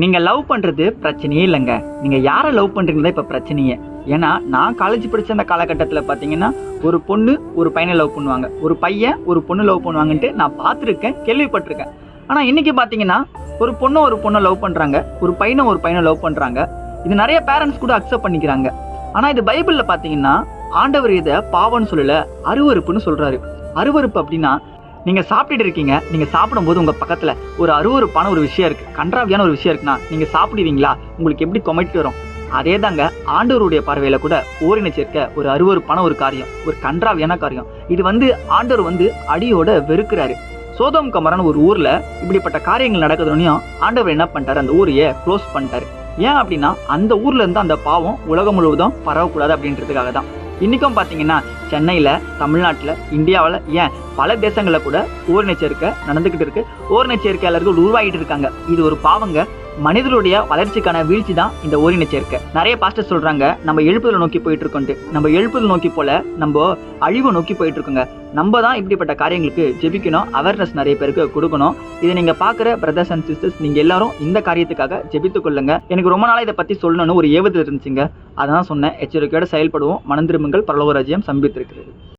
நீங்கள் லவ் பண்ணுறது பிரச்சனையே இல்லைங்க. நீங்கள் யாரை லவ் பண்ணுறீங்களா இப்போ பிரச்சனையே. ஏன்னா நான் காலேஜ் படிச்ச அந்த காலகட்டத்தில் பார்த்தீங்கன்னா ஒரு பொண்ணு ஒரு பையனை லவ் பண்ணுவாங்க. ஒரு பையன் ஒரு பொண்ணு லவ் பண்ணுவாங்கன்ட்டு நான் பார்த்துருக்கேன் கேள்விப்பட்டிருக்கேன். ஆனால் இன்றைக்கி பார்த்தீங்கன்னா ஒரு பொண்ணை ஒரு பொண்ணை லவ் பண்ணுறாங்க ஒரு பையனை ஒரு பையனை லவ் பண்ணுறாங்க இது நிறைய பேரண்ட்ஸ் கூட அக்செப்ட் பண்ணிக்கிறாங்க. ஆனால் இது பைபிளில் பார்த்தீங்கன்னா ஆண்டவர் இதை பாவம்னு சொல்லலை அருவருப்புன்னு சொல்கிறாரு அருவருப்பு அப்படின்னா நீங்கள் சாப்பிட்டுட்டு இருக்கீங்க நீங்கள் சாப்பிடும்போது உங்கள் பக்கத்தில் ஒரு அருவருப்பான ஒரு விஷயம் இருக்குது கன்றாவியான ஒரு விஷயம் இருக்குன்னா நீங்கள் சாப்பிடுவீங்களா? உங்களுக்கு எப்படி கொமைட்டு வரும்? அதே தாங்க ஆண்டவருடைய பார்வையில் கூட ஓரின சேர்க்க ஒரு அருவருப்பான ஒரு காரியம் ஒரு கன்றாவியான காரியம். இது வந்து ஆண்டவர் வந்து அடியோட வெறுக்கிறாரு. சோதம் கமரான ஒரு ஊர்ல இப்படிப்பட்ட காரியங்கள் நடக்குதுனையும் ஆண்டவர் என்ன பண்ணிட்டாரு? அந்த ஊரையே க்ளோஸ் பண்ணிட்டாரு. ஏன் அப்படின்னா அந்த ஊர்ல இருந்து அந்த பாவம் உலகம் முழுவதும் பரவக்கூடாது அப்படின்றதுக்காக தான் இன்னைக்கும் பார்த்தீங்கன்னா சென்னையில் தமிழ்நாட்டில் இந்தியாவில் ஏன் பல தேசங்களில் கூட ஓரின சேர்க்கை நடந்துக்கிட்டு இருக்கு. ஓரின சேர்க்கையாளர்கள் உருவாகிட்டு இருக்காங்க. இது ஒரு பாவங்க. மனிதனுடைய வளர்ச்சிக்கான வீழ்ச்சி தான் இந்த ஓரின சேர்க்கை. நிறைய பாஸ்டர் சொல்றாங்க நம்ம எழுப்புதல் நோக்கி போயிட்டு இருக்கோன்ட்டு நம்ம எழுப்புதல் நோக்கி போல நம்ம அழிவை நோக்கி போயிட்டு இருக்கோங்க நம்ம தான் இப்படிப்பட்ட காரியங்களுக்கு ஜெபிக்கணும் அவேர்னஸ் நிறைய பேருக்கு கொடுக்கணும். இதை நீங்க பாக்குற பிரதர்ஸ் அண்ட் சிஸ்டர்ஸ் நீங்க எல்லாரும் இந்த காரியத்துக்காக ஜெபித்துக் கொள்ளுங்க. எனக்கு ரொம்ப நாளா இதை பத்தி சொல்லணும்னு ஒரு ஏவுதல் இருந்துச்சுங்க. அதான் சொன்னேன் எச்சரிக்கையோட செயல்படுவோம். மனந்திரும்புங்கள் பரலோக ராஜ்யம் சம்பித்திருக்கிறது.